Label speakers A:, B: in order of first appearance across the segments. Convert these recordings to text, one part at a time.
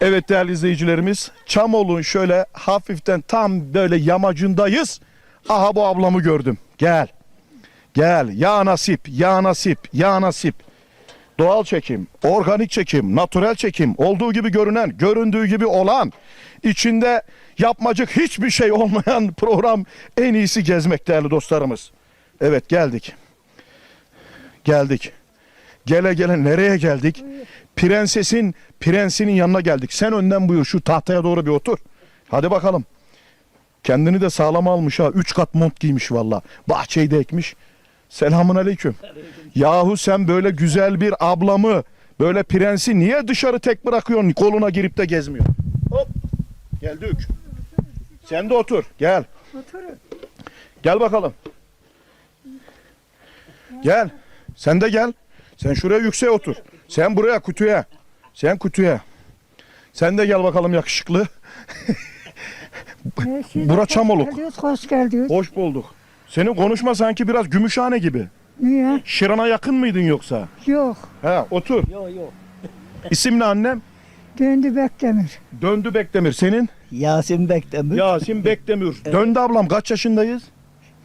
A: Evet değerli izleyicilerimiz Çamol'un şöyle hafiften tam böyle yamacındayız. Aha bu ablamı gördüm. Gel. Gel. Ya nasip, ya nasip, ya nasip. Doğal çekim, organik çekim, natürel çekim, olduğu gibi görünen, göründüğü gibi olan, içinde yapmacık hiçbir şey olmayan program en iyisi gezmek değerli dostlarımız. Evet geldik. Geldik. Gele gele nereye geldik? Prensesin, prensinin yanına geldik. Sen önden buyur şu tahtaya doğru bir otur. Hadi bakalım. Kendini de sağlam almış ha. Üç kat mont giymiş valla. Bahçeyi de ekmiş. Selamun aleyküm. Yahu sen böyle güzel bir ablamı, böyle prensi niye dışarı tek bırakıyorsun? Koluna girip de gezmiyor. Hop. Geldik. Sen de otur. Gel.
B: Oturun.
A: Gel bakalım. Gel. Sen de gel. Sen şuraya yükseğe otur. Sen buraya kutuya. Sen kutuya. Sen de gel bakalım yakışıklı.
B: Siz
A: Bura Çamoluk.
B: Hoş geldiniz.
A: Hoş bulduk. Senin konuşma sanki biraz gümüşhane gibi.
B: Niye?
A: Şiran'a yakın mıydın yoksa?
B: Yok.
A: He otur.
C: Yok yok.
A: İsim ne annem?
B: Döndü Bekdemir.
A: Döndü Bekdemir. Senin?
C: Yasin Bekdemir.
A: Yasin Bekdemir. Döndü ablam kaç yaşındayız?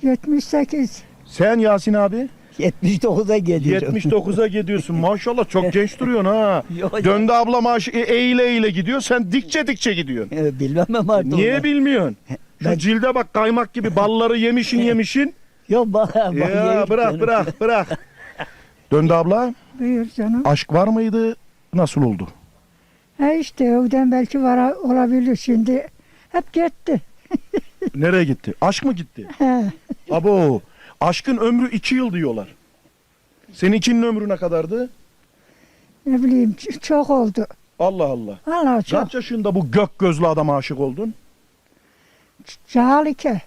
B: 78.
A: Sen Yasin abi?
C: 79'a geliyorum.
A: 79'a gidiyorsun. Maşallah çok genç duruyorsun ha.
C: Yok.
A: Döndü abla maaş e- eğile eğile gidiyor. Sen dikçe dikçe gidiyorsun.
C: Ee, Bilmem artık.
A: Niye
C: onu.
A: bilmiyorsun? Şu
C: Ben-
A: cilde bak kaymak gibi balları yemişin yemişin.
C: Yok bak. bak
A: ya
C: yerim
A: bırak
C: canım.
A: bırak bırak. Döndü abla.
B: Buyur canım.
A: Aşk var mıydı? Nasıl oldu?
B: He işte evden belki var olabilir şimdi. Hep gitti.
A: Nereye gitti? Aşk mı gitti?
B: He.
A: Abo. Aşkın ömrü iki yıl diyorlar. Seninkinin ömrü ne kadardı?
B: Ne bileyim çok oldu.
A: Allah Allah.
B: Allah çok.
A: Kaç yaşında bu gök gözlü adama aşık oldun?
B: Cehalike.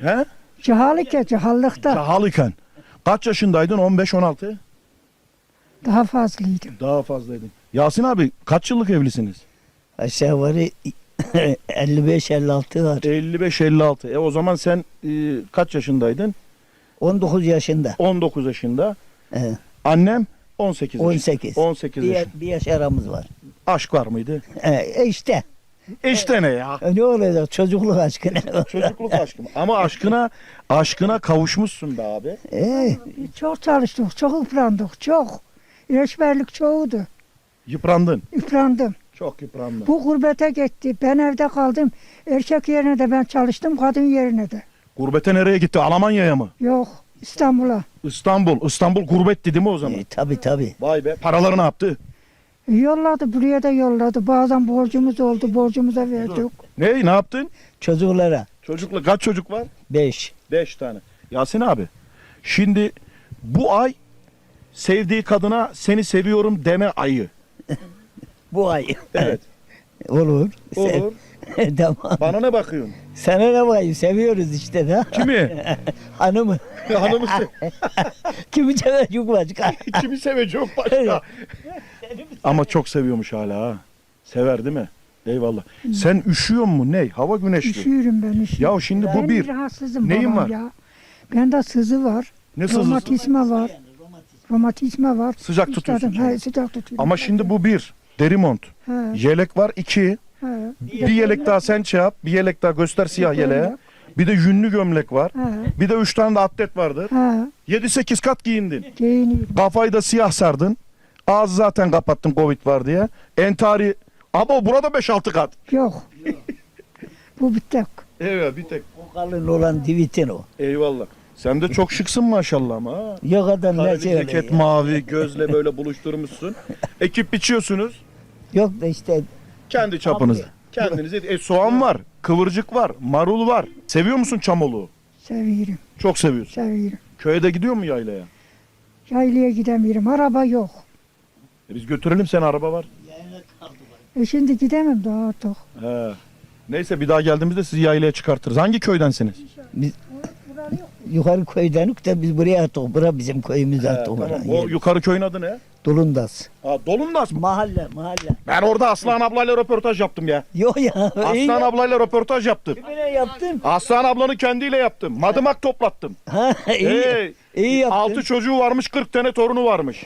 A: He?
B: Cehalike cehallıkta
A: Cahal iken. Kaç yaşındaydın? 15-16?
B: daha fazlaydı.
A: Daha fazlaydın. Yasin abi kaç yıllık evlisiniz?
C: Aşağı yukarı 55-56 var.
A: 55-56. E o zaman sen e, kaç yaşındaydın?
C: 19 yaşında.
A: 19 yaşında.
C: Ee,
A: Annem 18 yaşında.
C: 18.
A: 18
C: Bir,
A: yaşında.
C: bir yaş aramız var.
A: Aşk var mıydı?
C: Ee, işte.
A: İşte ne ya?
C: E, Ne olacak çocukluk aşkı ne?
A: Çocukluk aşkım. Ama aşkına aşkına kavuşmuşsun be abi.
C: Ee,
B: Çok çalıştık, çok yıprandık, çok. Reçberlik çoğudu.
A: Yıprandın.
B: Yıprandım.
A: Çok yıprandın.
B: Bu gurbete gitti. Ben evde kaldım. Erkek yerine de ben çalıştım, kadın yerine de.
A: Gurbete nereye gitti? Almanya'ya mı?
B: Yok, İstanbul'a.
A: İstanbul. İstanbul gurbetti değil mi o zaman?
C: e, tabii tabii.
A: Vay be. Paraları ne yaptı?
B: Yolladı, buraya da yolladı. Bazen borcumuz oldu, borcumuza verdik.
A: Ne? Ne yaptın?
C: Çocuklara
A: Çocukla kaç çocuk var?
C: 5.
A: 5 tane. Yasin abi. Şimdi bu ay sevdiği kadına seni seviyorum deme ayı.
C: Bu ay.
A: Evet.
C: Olur.
A: Olur.
C: Tamam.
A: Bana ne bakıyorsun?
C: Sana ne bakayım seviyoruz işte de.
A: Kimi?
C: Hanımı.
A: Hanımı se-
C: Kimi çocuk başka.
A: kimi sevecek başka? Ama çok seviyormuş hala ha. Sever değil mi? Eyvallah. Sen üşüyor mu ne? Hava güneşli.
B: Üşüyorum ben üşüyorum.
A: Ya şimdi bu bir.
B: rahatsızım
A: Neyin
B: babam
A: var?
B: ya. Bende sızı var.
A: Ne sızısı?
B: Romatizma var. Romatizma var.
A: Sıcak tutuyorsun
B: He,
A: kendini.
B: sıcak tutuyorum.
A: Ama şimdi bu bir. Deri mont.
B: He,
A: Yelek var iki.
B: he,
A: Bir yelek daha sen şey yap. Bir yelek daha göster siyah yeleğe. Bir de yünlü gömlek var.
B: he,
A: Bir de üç tane de atlet vardır.
B: he.
A: 7-8 kat giyindin.
B: Giyiniyorum.
A: Kafayı da siyah sardın. Ağzı zaten kapattın Covid var diye. Entari. Ama burada 5-6 kat.
B: Yok. bu bir tek.
A: Evet bir tek.
C: O kalın olan tweetin o.
A: Eyvallah. Sen de çok şıksın maşallah ama. ha.
C: Yok adam ne
A: Kareli ceket mavi gözle böyle buluşturmuşsun. Ekip biçiyorsunuz.
C: Yok da işte
A: Kendi çapınızda. Kendinize. E, soğan var, kıvırcık var, marul var. Seviyor musun çamoluğu?
B: Seviyorum.
A: Çok seviyorsun.
B: Seviyorum.
A: Köye de gidiyor mu yaylaya?
B: Yaylaya gidemiyorum. Araba yok.
A: E, biz götürelim seni araba var.
B: E şimdi gidemem daha artık.
A: He. Neyse bir daha geldiğimizde sizi yaylaya çıkartırız. Hangi köydensiniz?
C: biz yukarı köyden de biz buraya attık. Bura bizim köyümüz
A: He. Tamam, O yukarı köyün adı ne?
C: Dolundas.
A: Ha, Dolundas mı?
C: Mahalle mahalle.
A: Ben orada Aslan ablayla röportaj yaptım ya.
C: Yok ya. iyi
A: Aslan
C: ya.
A: ablayla röportaj yaptım.
C: Kimine yaptın?
A: Aslan ablanı kendiyle yaptım. Madımak toplattım.
C: Ha iyi.
A: Hey,
C: iyi yaptın.
A: altı çocuğu varmış 40 tane torunu varmış.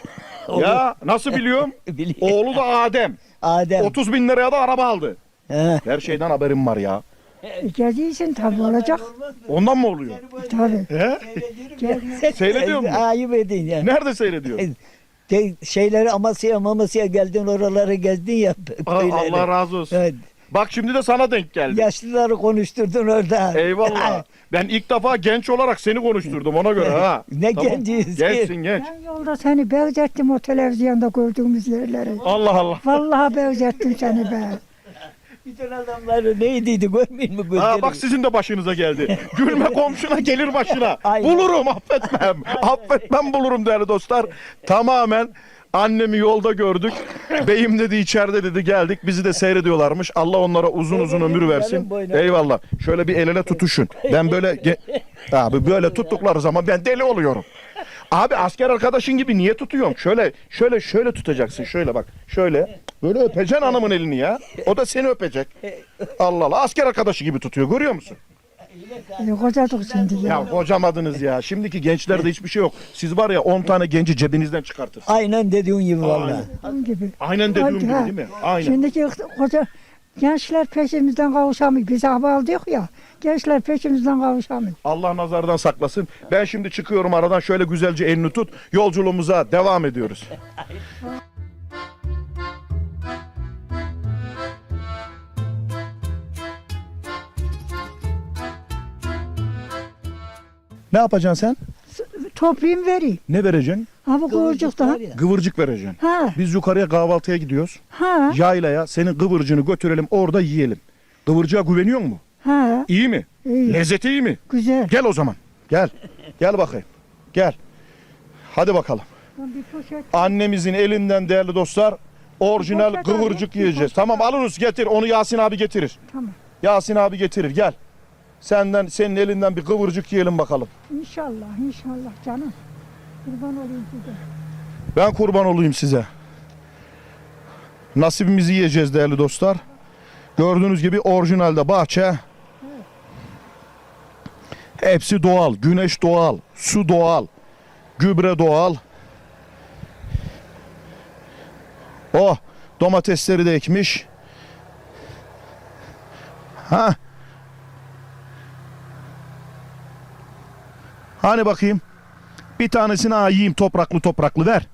A: ya nasıl biliyorum?
C: Biliyorum.
A: Oğlu da Adem.
C: Adem.
A: 30 bin liraya da araba aldı.
C: He.
A: Her şeyden haberim var ya.
B: E, Geldiysen tabii olacak.
A: Ondan mı oluyor?
B: Tabii.
A: He? Seyrediyor mu?
C: Ayıp edin ya.
A: Nerede seyrediyor?
C: De, şeyleri Amasya'ya Mamasya geldin oraları gezdin ya. Köyleri.
A: Allah razı olsun.
C: Evet.
A: Bak şimdi de sana denk geldi.
C: Yaşlıları konuşturdun orada.
A: Eyvallah. Ben ilk defa genç olarak seni konuşturdum ona göre ha.
C: Ne genciyiz ki?
A: Gençsin genç.
B: Ben yolda seni benzettim o televizyonda gördüğümüz yerleri.
A: Allah Allah.
B: Vallahi benzettim seni ben.
C: Bütün adamları neydiydi görmeyin mi gözleri?
A: Ha bak sizin de başınıza geldi. Gülme komşuna gelir başına.
C: Aynen.
A: Bulurum affetmem. affetmem bulurum değerli dostlar. Tamamen annemi yolda gördük. Beyim dedi içeride dedi geldik. Bizi de seyrediyorlarmış. Allah onlara uzun uzun ömür versin. Eyvallah. Şöyle bir el ele tutuşun. Ben böyle ge- abi böyle tuttukları zaman ben deli oluyorum. Abi asker arkadaşın gibi niye tutuyorsun? Şöyle şöyle şöyle tutacaksın. Şöyle bak. Şöyle. Böyle öpeceksin hanımın elini ya. O da seni öpecek. Allah Allah. Asker arkadaşı gibi tutuyor. Görüyor musun?
B: E, kocadık şimdi ya.
A: Ya kocamadınız ya. Şimdiki gençlerde hiçbir şey yok. Siz var ya 10 tane genci cebinizden çıkartır.
C: Aynen dediğin gibi valla.
B: Bunun gibi.
A: Aynen dediğim gibi değil mi? Aynen.
B: Şimdiki koca gençler peşimizden kavuşamıyor. Biz hava aldık ya. Gençler peşimizden kavuşamıyor.
A: Allah nazardan saklasın. Ben şimdi çıkıyorum aradan şöyle güzelce elini tut. Yolculuğumuza devam ediyoruz. Ne yapacaksın sen?
B: Toplayayım vereyim.
A: Ne vereceksin?
B: Ha bu kıvırcıktan.
A: Kıvırcık vereceksin.
B: Ha
A: Biz yukarıya kahvaltıya gidiyoruz.
B: ha
A: Yaylaya senin kıvırcını götürelim orada yiyelim. Kıvırcığa güveniyor mu?
B: ha.
A: İyi mi?
B: İyi.
A: Lezzeti iyi mi?
B: Güzel.
A: Gel o zaman. Gel. Gel bakayım. Gel. Hadi bakalım.
B: Bir poşet.
A: Annemizin elinden değerli dostlar orijinal
B: bir
A: yiyeceğiz. Tamam alırız getir. Onu Yasin abi getirir.
B: Tamam.
A: Yasin abi getirir. Gel. Senden senin elinden bir kıvırcık yiyelim bakalım.
B: İnşallah inşallah canım. Kurban olayım size.
A: Ben kurban olayım size. Nasibimizi yiyeceğiz değerli dostlar. Gördüğünüz gibi orijinalde bahçe. Hepsi doğal. Güneş doğal. Su doğal. Gübre doğal. Oh domatesleri de ekmiş. Ha. Hani bakayım. Bir tanesini ha, yiyeyim topraklı topraklı ver.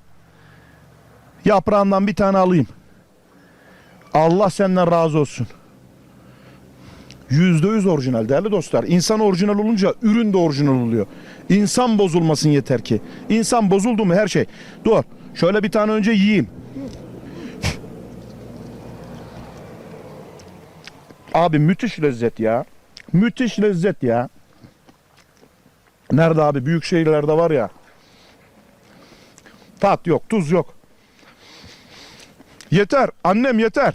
A: Yaprağından bir tane alayım. Allah senden razı olsun. Yüzde yüz orijinal değerli dostlar. İnsan orijinal olunca ürün de orijinal oluyor. İnsan bozulmasın yeter ki. İnsan bozuldu mu her şey. Dur. Şöyle bir tane önce yiyeyim. Abi müthiş lezzet ya. Müthiş lezzet ya. Nerede abi? Büyük şehirlerde var ya. Tat yok, tuz yok. Yeter. Annem yeter.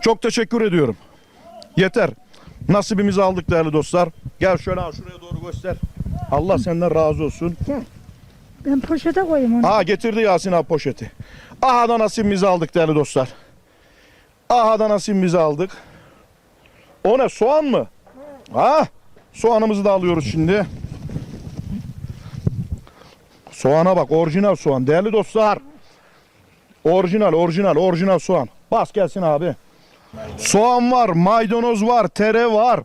A: Çok teşekkür ediyorum. Yeter. Nasibimizi aldık değerli dostlar. Gel şöyle ha, şuraya doğru göster. Allah senden razı olsun.
B: Ben poşete koyayım onu.
A: Aha getirdi Yasin abi poşeti. Aha da nasibimizi aldık değerli dostlar. Aha da nasibimizi aldık. O ne soğan mı? Ha? Soğanımızı da alıyoruz şimdi. Soğana bak orijinal soğan değerli dostlar. Orijinal orijinal orijinal soğan. Bas gelsin abi. Soğan var, maydanoz var, tere var,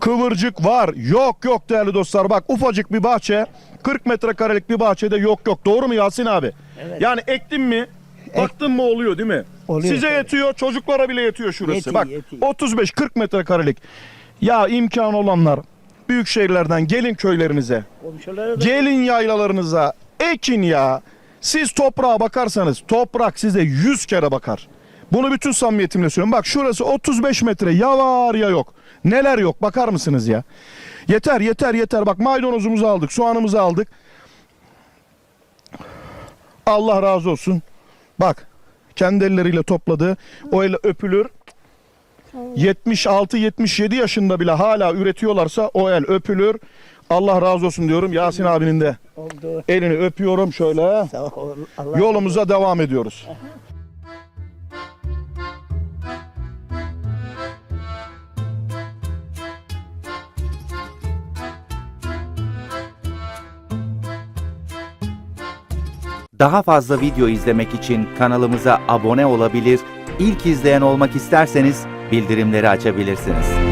A: kıvırcık var. Yok yok değerli dostlar bak ufacık bir bahçe. 40 metrekarelik bir bahçede yok yok. Doğru mu Yasin abi? Yani ektin mi? Baktın mı oluyor değil mi?
C: Oluyor
A: Size
C: tabii.
A: yetiyor, çocuklara bile yetiyor şurası.
C: Yetiyor,
A: bak
C: yetiyor.
A: 35-40 metrekarelik. Ya imkan olanlar büyük şehirlerden gelin köylerinize. Gelin yaylalarınıza ekin ya. Siz toprağa bakarsanız toprak size 100 kere bakar. Bunu bütün samimiyetimle söylüyorum. Bak şurası 35 metre ya var ya yok. Neler yok bakar mısınız ya? Yeter yeter yeter. Bak maydanozumuzu aldık, soğanımızı aldık. Allah razı olsun. Bak kendi elleriyle topladı. O el öpülür. 76-77 yaşında bile hala üretiyorlarsa o el öpülür. Allah razı olsun diyorum. Yasin abinin de
C: oldu.
A: elini öpüyorum şöyle.
C: Sağ ol. Allah
A: Yolumuza devam ediyoruz.
D: Daha fazla video izlemek için kanalımıza abone olabilir, ilk izleyen olmak isterseniz bildirimleri açabilirsiniz.